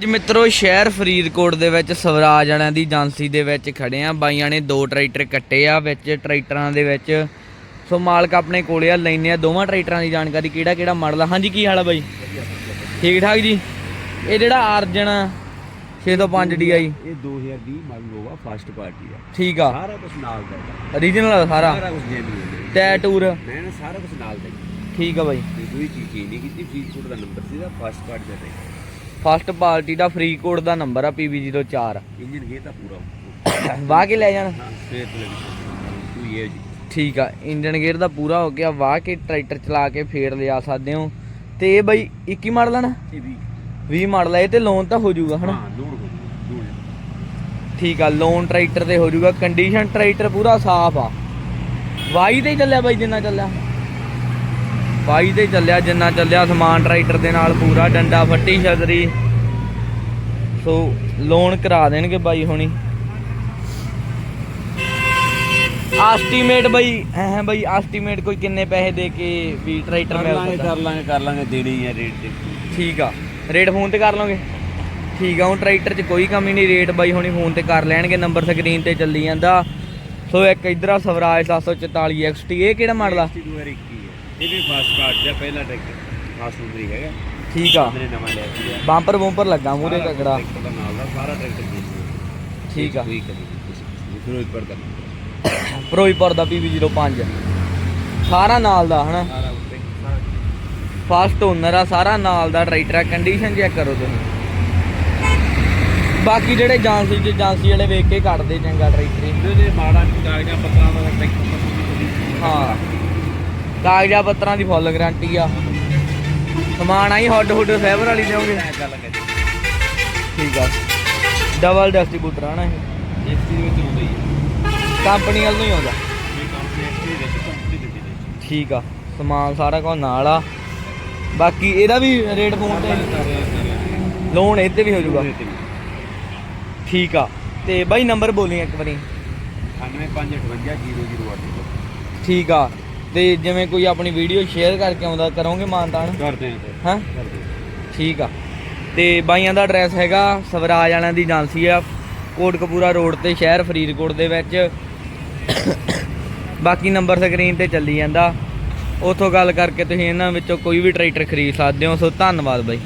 ਜੀ ਮਿੱਤਰੋ ਸ਼ਹਿਰ ਫਰੀਦਕੋਟ ਦੇ ਵਿੱਚ ਸਵਰਾਜ ਵਾਲਿਆਂ ਦੀ ਏਜੰਸੀ ਦੇ ਵਿੱਚ ਖੜੇ ਆ। ਬਾਈਆਂ ਨੇ ਦੋ ਟਰੈਕਟਰ ਕੱਟੇ ਆ ਵਿੱਚ ਟਰੈਕਟਰਾਂ ਦੇ ਵਿੱਚ। ਸੋ ਮਾਲਕ ਆਪਣੇ ਕੋਲੇ ਆ ਲੈਨੇ ਆ ਦੋਵਾਂ ਟਰੈਕਟਰਾਂ ਦੀ ਜਾਣਕਾਰੀ। ਕਿਹੜਾ ਕਿਹੜਾ ਮਾਡਲ ਆ? ਹਾਂਜੀ ਕੀ ਹਾਲ ਆ ਬਾਈ? ਠੀਕ ਠਾਕ ਜੀ? ਇਹ ਜਿਹੜਾ ਅਰਜਨ 605 DI ਇਹ 2020 ਮਾਡਲ ਹੋਗਾ ਫਸਟ ਪਾਰਟੀ ਦਾ ਠੀਕ ਆ। ਸਾਰਾ ਕੁਝ ਨਾਲ ਦਾ। ਓਰੀਜਨਲ ਆ ਸਾਰਾ? ਸਾਰਾ ਕੁਝ ਜੈਨੂਇਨ ਮੈਂ ਸਾਰਾ ਕੁਝ ਨਾਲ ਦਾ। ਠੀਕ ਆ ਬਾਈ। ਤੇ ਕੋਈ ਚੀਜ਼ ਨਹੀਂ ਕੀਤੀ ਫਰੀਦਕੋਟ ਦਾ ਨੰਬਰ ਸੀਗਾ ਫਸਟ ਪਾਰਟੀ ਦਾ ਫਸਟ ਪਾਰਟੀ ਦਾ ਫਰੀਦਕੋਟ ਦਾ ਨੰਬਰ ਆ PB04 ਇੰਜਨ ਗੇ ਤਾਂ ਪੂਰਾ। ਵਾਹ ਕੇ ਲੈ ਜਾਣ। ਤੂੰ ਇਹ ਜੀ। ਠੀਕ ਆ ਇੰਜਨ ਗੇਅਰ ਦਾ ਪੂਰਾ ਹੋ ਗਿਆ ਵਾਹ ਕੇ ਟਰੈਕਟਰ ਚਲਾ ਕੇ ਫੇਰ ਲਿਆ ਸਕਦੇ ਹੋ। ਤੇ ਇਹ ਬਾਈ 21 ਮਾਡਲ ਆ ਨਾ? ਇਹ ਵੀ 20 ਮਾਡਲ ਆ ਇਹ ਤੇ ਲੋਨ ਤਾਂ ਹੋ ਜਾਊਗਾ ਹਨਾ ਹਾਂ ਹੋ ਠੀਕ ਆ ਲੋਨ ਟਰੈਕਟਰ ਤੇ ਹੋ ਜਾਊਗਾ ਕੰਡੀਸ਼ਨ ਟਰੈਕਟਰ ਪੂਰਾ ਸਾਫ਼ ਆ। ਵਾਈ ਤੇ ਚੱਲਿਆ ਬਾਈ ਜਿੰਨਾ ਚੱਲਿਆ। ਵਾਈ ਤੇ ਚੱਲਿਆ ਜਿੰਨਾ ਚੱਲਿਆ ਸਮਾਨ ਟਰੈਕਟਰ ਦੇ ਨਾਲ ਪੂਰਾ ਡੰਡਾ ਫੱਟੀ ਛਤਰੀ। ਸੋ ਲੋਨ ਕਰਾ ਦੇਣਗੇ ਬਾਈ ਹੁਣੀ। ਐਸਟੀਮੇਟ ਬਾਈ ਹੈ ਬਾਈ ਐਸਟੀਮੇਟ ਕੋਈ ਕਿੰਨੇ ਪੈਸੇ ਦੇ ਕੇ ਵੀ ਟਰੈਕਟਰ ਮਿਲ ਲਾਂਗੇ ਕਰ ਲਾਂਗੇ ਕਰ ਲਾਂਗੇ ਦੇਣੀ ਹੈ ਰੇਟ ਤੇ। ਠੀਕ ਆ। ਰੇਟ ਫੋਨ ਤੇ ਕਰ ਲਓਗੇ? ਠੀਕ ਆ ਹੁਣ ਟਰੈਕਟਰ 'ਚ ਕੋਈ ਕਮੀ ਨਹੀਂ ਰੇਟ ਬਾਈ ਹੁਣੀ ਫੋਨ ਤੇ ਕਰ ਲੈਣਗੇ ਨੰਬਰ ਸਕਰੀਨ ਤੇ ਚੱਲੀ ਜਾਂਦਾ। ਸੋ ਇੱਕ ਇਧਰ ਆ ਸਵਰਾਜ 744 XT ਇਹ ਕਿਹੜਾ ਮਾਡਲ ਆ? 2021 ਹੈ ਇਹ ਵੀ ਫਸਟ ਪਾਰਟੀ ਦਾ ਪਹਿਲਾ ਟਰੈਕਟਰ ਫਸਟ ਨੰਬਰ ਹੈਗਾ। ਠੀਕ ਆ। ਉਹਨੇ ਨਵਾਂ ਲਿਆ ਸੀ ਬੰਪਰ ਬੰਪਰ ਲੱਗਾ ਮੂਰੇ ਤਗੜਾ ਟਰੈਕਟਰ ਦਾ ਨਾਲ ਦਾ ਸਾਰਾ ਟਰੈਕਟਰ ਜੀ ਠੀਕ ਆ। ਕੋਈ ਫਿਰੋਜ਼ਪੁਰ ਦਾ। ਫਿਰੋਜ਼ਪੁਰ ਦਾ PB05 ਸਾਰਾ ਨਾਲ ਦਾ ਹਨਾ? ਸਾਰਾ ਉੱਤੇ ਸਾਰਾ ਫਸਟ ਓਨਰ ਆ ਸਾਰਾ ਨਾਲ ਦਾ। ਟਰੈਕਟਰ ਆ ਕੰਡੀਸ਼ਨ ਚੈੱਕ ਕਰੋ ਤੁਸੀਂ। ਬਾਕੀ ਜਿਹੜੇ ਏਜੰਸੀ ਚ ਏਜੰਸੀ ਵਾਲੇ ਵੇਖ ਕੇ ਕੱਢਦੇ ਚੰਗਾ ਟਰੈਕਟਰ। ਇਹਦੇ ਮਾੜਾ ਕਾਗਜ਼ਾਂ ਪੱਤਰਾਂ ਦਾ ਟਰੈਕਟਰ ਹਾਂ। ਕਾਗਜ਼ਾਂ ਪੱਤਰਾਂ ਦੀ ਫੁੱਲ ਗਾਰੰਟੀ ਆ। ਸਮਾਨ ਆਈ ਹੱਡ ਹੁੱਡ ਫਾਈਬਰ ਵਾਲੀ ਕਹਦੇ ਠੀਕ ਆ। ਡਬਲ ਡਿਸਟ੍ਰੀਬਿਊਟਰ ਆ ਨਾ ਇਹ। ਵਿੱਚ ਆਉਂਦਾ। ਹੀ ਕੰਪਨੀ ਵੱਲ ਨੂੰ ਹੀ ਆਉਂਦਾ ਠੀਕ ਆ। ਸਮਾਨ ਸਾਰਾ ਕੁਝ ਨਾਲ ਆ। ਬਾਕੀ ਇਹਦਾ ਵੀ ਰੇਟ ਫੋਨ ਤੇ ਲੋਨ ਇਹ ਤੇ ਵੀ ਹੋ ਜਾਊਗਾ। ਠੀਕ ਆ। ਤੇ ਬਾਈ ਨੰਬਰ ਬੋਲੀ ਇੱਕ ਵਾਰੀ। 9558 ਠੀਕ ਆ। ਤੇ ਜਿਵੇਂ ਕੋਈ ਆਪਣੀ ਵੀਡੀਓ ਸ਼ੇਅਰ ਕਰਕੇ ਆਉਂਦਾ ਕਰੋਗੇ ਮਾਨਤਾਨ? ਕਰਦੇ ਹਾਂ ਸਰ ਹਾਂ? ਕਰਦੇ। ਠੀਕ ਆ। ਤੇ ਬਾਈਆਂ ਦਾ ਐਡਰੈਸ ਹੈਗਾ ਸਵਰਾਜ ਵਾਲਿਆਂ ਦੀ ਏਜੰਸੀ ਆ ਕੋਟਕਪੂਰਾ ਰੋਡ ਤੇ ਸ਼ਹਿਰ ਫਰੀਦਕੋਟ ਦੇ ਵਿੱਚ। ਬਾਕੀ ਨੰਬਰ ਸਕਰੀਨ ਤੇ ਚੱਲੀ ਜਾਂਦਾ। ਉਥੋਂ ਗੱਲ ਕਰਕੇ ਤੁਸੀਂ ਇਹਨਾਂ ਵਿੱਚੋਂ ਕੋਈ ਵੀ ਟਰੈਕਟਰ ਖਰੀਦ ਸਕਦੇ ਹੋ ਸੋ ਧੰਨਵਾਦ ਬਾਈ।